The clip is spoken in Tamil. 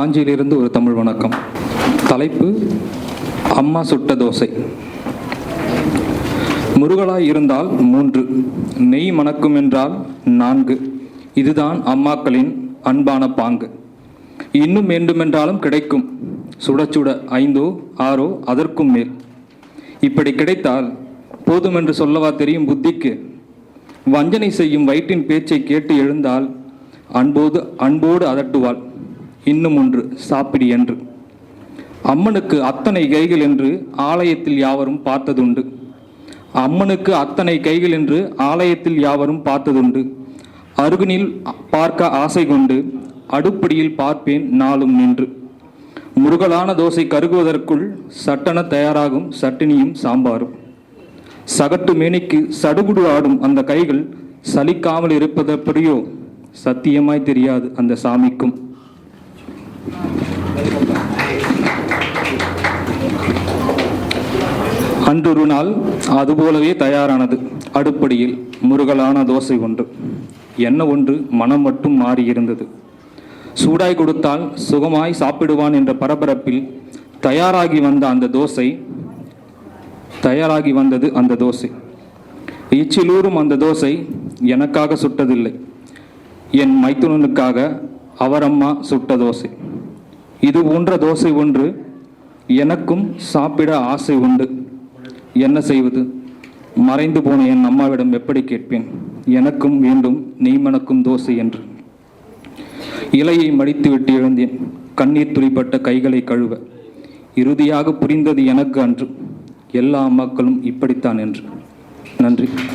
காஞ்சியிலிருந்து ஒரு தமிழ் வணக்கம். தலைப்பு அம்மா சுட்ட தோசை. முருகலாய் இருந்தால் மூன்று நெய் மணக்கும் என்றால் நான்கு. இதுதான் அம்மாக்களின் அன்பான பாங்கு. இன்னும் வேண்டுமென்றாலும் கிடைக்கும். சுட சுட ஐந்தோ ஆறோ அதற்கும் மேல். இப்படி கிடைத்தால் போதுமென்று சொல்லவா தெரியும் புத்திக்கு? வஞ்சனை செய்யும் வயிற்றின் பேச்சை கேட்டு எழுந்தால் அன்போடு அன்போடு அதட்டுவாள். இன்னும் ஒன்று சாப்பிடி என்று. அம்மனுக்கு அத்தனை கைகள் என்று ஆலயத்தில் யாவரும் பார்த்ததுண்டு. அம்மனுக்கு அத்தனை கைகள் என்று ஆலயத்தில் யாவரும் பார்த்ததுண்டு. அருகினில் பார்க்க ஆசை கொண்டு அடுப்படியில் பார்ப்பேன் நாளும் நின்று. முருகலான தோசை கருகுவதற்குள் சட்டன தயாராகும் சட்டினியும் சாம்பாரும். சகட்டு மேனிக்கு சடுகுடு ஆடும் அந்த கைகள் சலிக்காமல் இருப்பதப்படியோ சத்தியமாய் தெரியாது அந்த சாமிக்கும். அன்றொரு நாள் அதுபோலவே தயாரானது. அடுப்படியில் முருகலான தோசை ஒன்று என்ன ஒன்று மனம் மட்டும் மாறியிருந்தது சூடாய் கொடுத்தால் சுகமாய் சாப்பிடுவான் என்ற பரபரப்பில் தயாராகி வந்த அந்த தோசை தயாராகி வந்தது அந்த தோசை. எச்சிலூரும் அந்த தோசை எனக்காக சுட்டதில்லை. என் மைத்துனனுக்காக அவரம்மா சுட்ட தோசை. இது போன்ற தோசை ஒன்று எனக்கும் சாப்பிட ஆசை உண்டு. என்ன செய்வது? மறைந்து போன என் அம்மாவிடம் எப்படி கேட்பேன்? எனக்கும் வேண்டும் நீ மணக்கும் தோசை என்று. இலையை மடித்து விட்டு எழுந்தேன். கண்ணீர் துளிப்பட்ட கைகளை கழுவ. இறுதியாக புரிந்தது எனக்கு அன்று. எல்லா மக்களும் இப்படித்தான் என்று. நன்றி.